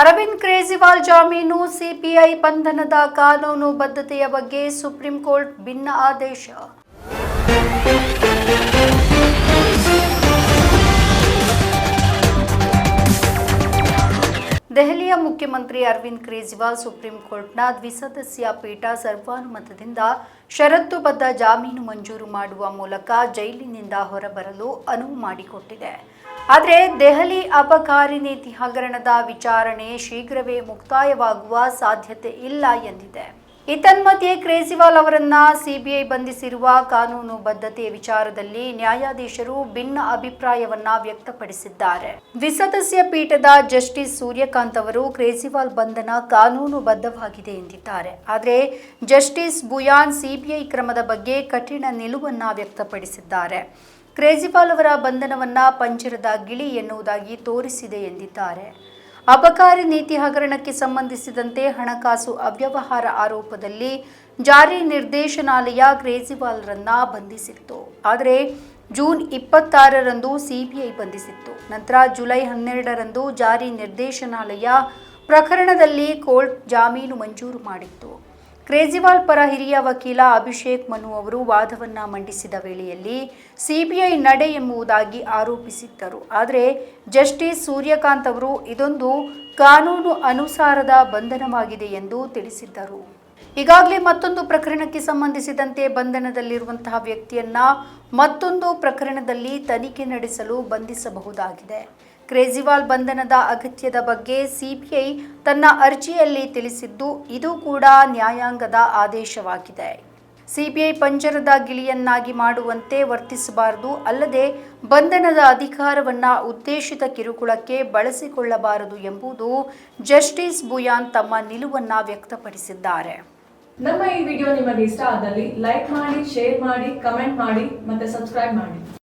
ಅರವಿಂದ್ ಕೇಜ್ರಿವಾಲ್ ಜಾಮೀನು, ಸಿಪಿಐ ಬಂಧನದ ಕಾನೂನು ಬದ್ಧತೆಯ ಬಗ್ಗೆ ಸುಪ್ರೀಂ ಕೋರ್ಟ್ ಭಿನ್ನ ಆದೇಶ. ದೆಹಲಿಯ ಮುಖ್ಯಮಂತ್ರಿ ಅರವಿಂದ್ ಕೇಜ್ರಿವಾಲ್ ಸುಪ್ರೀಂ ಕೋರ್ಟ್ನ ದ್ವಿಸದಸ್ಯ ಪೀಠ ಸರ್ವಾನುಮತದಿಂದ ಷರತ್ತುಬದ್ಧ ಜಾಮೀನು ಮಂಜೂರು ಮಾಡುವ ಮೂಲಕ ಜೈಲಿನಿಂದ ಹೊರಬರಲು ಅನುವು ಮಾಡಿಕೊಟ್ಟಿದೆ. ಆದರೆ ದೆಹಲಿ ಅಬಕಾರಿ ನೀತಿ ಹಗರಣದ ವಿಚಾರಣೆ ಶೀಘ್ರವೇ ಮುಕ್ತಾಯವಾಗುವ ಸಾಧ್ಯತೆ ಇಲ್ಲ ಎಂದಿದೆ. ಇತನ್ಮಧ್ಯೆ ಕ್ರೇಜಿವಾಲ್ ಅವರನ್ನ ಸಿಬಿಐ ಬಂಧಿಸಿರುವ ಕಾನೂನು ಬದ್ಧತೆ ವಿಚಾರದಲ್ಲಿ ನ್ಯಾಯಾಧೀಶರು ಭಿನ್ನ ಅಭಿಪ್ರಾಯವನ್ನ ವ್ಯಕ್ತಪಡಿಸಿದ್ದಾರೆ. ದ್ವಿಸದಸ್ಯ ಪೀಠದ ಜಸ್ಟಿಸ್ ಸೂರ್ಯಕಾಂತ್ ಅವರು ಕೇಜ್ರಿವಾಲ್ ಬಂಧನ ಕಾನೂನು ಬದ್ಧವಾಗಿದೆ ಎಂದಿದ್ದಾರೆ. ಆದರೆ ಜಸ್ಟಿಸ್ ಬುಯಾನ್ ಸಿಬಿಐ ಕ್ರಮದ ಬಗ್ಗೆ ಕಠಿಣ ನಿಲುವನ್ನ ವ್ಯಕ್ತಪಡಿಸಿದ್ದಾರೆ. ಕೇಜ್ರಿವಾಲ್ ಅವರ ಬಂಧನವನ್ನ ಪಂಜರದ ಗಿಳಿ ಎನ್ನುವುದಾಗಿ ತೋರಿಸಿದೆ ಎಂದಿದ್ದಾರೆ. ಅಬಕಾರಿ ನೀತಿ ಹಗರಣಕ್ಕೆ ಸಂಬಂಧಿಸಿದಂತೆ ಹಣಕಾಸು ಅವ್ಯವಹಾರ ಆರೋಪದಲ್ಲಿ ಜಾರಿ ನಿರ್ದೇಶನಾಲಯ ಕೇಜ್ರಿವಾಲ್ರನ್ನ ಬಂಧಿಸಿತ್ತು. ಆದರೆ ಜೂನ್ ಇಪ್ಪತ್ತಾರರಂದು ಸಿಬಿಐ ಬಂಧಿಸಿತ್ತು. ನಂತರ ಜುಲೈ ಹನ್ನೆರಡರಂದು ಜಾರಿ ನಿರ್ದೇಶನಾಲಯ ಪ್ರಕರಣದಲ್ಲಿ ಕೋರ್ಟ್ ಜಾಮೀನು ಮಂಜೂರು ಮಾಡಿತ್ತು. ಕೇಜ್ರಿವಾಲ್ ಪರ ಹಿರಿಯ ವಕೀಲ ಅಭಿಷೇಕ್ ಮನು ಅವರು ವಾದವನ್ನು ಮಂಡಿಸಿದ ವೇಳೆಯಲ್ಲಿ ಸಿಬಿಐ ನಡೆ ಎಂಬುದಾಗಿ ಆರೋಪಿಸಿದ್ದರು. ಆದರೆ ಜಸ್ಟಿಸ್ ಸೂರ್ಯಕಾಂತ್ ಅವರು ಇದೊಂದು ಕಾನೂನು ಅನುಸಾರದ ಬಂಧನವಾಗಿದೆ ಎಂದು ತಿಳಿಸಿದ್ದರು. ಈಗಾಗಲೇ ಮತ್ತೊಂದು ಪ್ರಕರಣಕ್ಕೆ ಸಂಬಂಧಿಸಿದಂತೆ ಬಂಧನದಲ್ಲಿರುವಂತಹ ವ್ಯಕ್ತಿಯನ್ನ ಮತ್ತೊಂದು ಪ್ರಕರಣದಲ್ಲಿ ತನಿಖೆ ನಡೆಸಲು ಬಂಧಿಸಬಹುದಾಗಿದೆ. ಕೇಜ್ರಿವಾಲ್ ಬಂಧನದ ಅಗತ್ಯದ ಬಗ್ಗೆ ಸಿಬಿಐ ತನ್ನ ಅರ್ಜಿಯಲ್ಲಿ ತಿಳಿಸಿದ್ದು ಇದು ಕೂಡ ನ್ಯಾಯಾಂಗದ ಆದೇಶವಾಗಿದೆ. ಸಿಬಿಐ ಪಂಜರದ ಗಿಳಿಯನ್ನಾಗಿ ಮಾಡುವಂತೆ ವರ್ತಿಸಬಾರದು, ಅಲ್ಲದೆ ಬಂಧನದ ಅಧಿಕಾರವನ್ನ ಉದ್ದೇಶಿತ ಕಿರುಕುಳಕ್ಕೆ ಬಳಸಿಕೊಳ್ಳಬಾರದು ಎಂಬುದು ಜಸ್ಟಿಸ್ ಬುಯಾನ್ ತಮ್ಮ ನಿಲುವನ್ನ ವ್ಯಕ್ತಪಡಿಸಿದ್ದಾರೆ. ನಮ್ಮ ಈ ವಿಡಿಯೋ ನಿಮಗೆ ಇಷ್ಟ ಆದಲ್ಲಿ ಲೈಕ್ ಮಾಡಿ, ಶೇರ್ ಮಾಡಿ, ಕಮೆಂಟ್ ಮಾಡಿ ಮತ್ತೆ ಸಬ್ಸ್ಕ್ರೈಬ್ ಮಾಡಿ.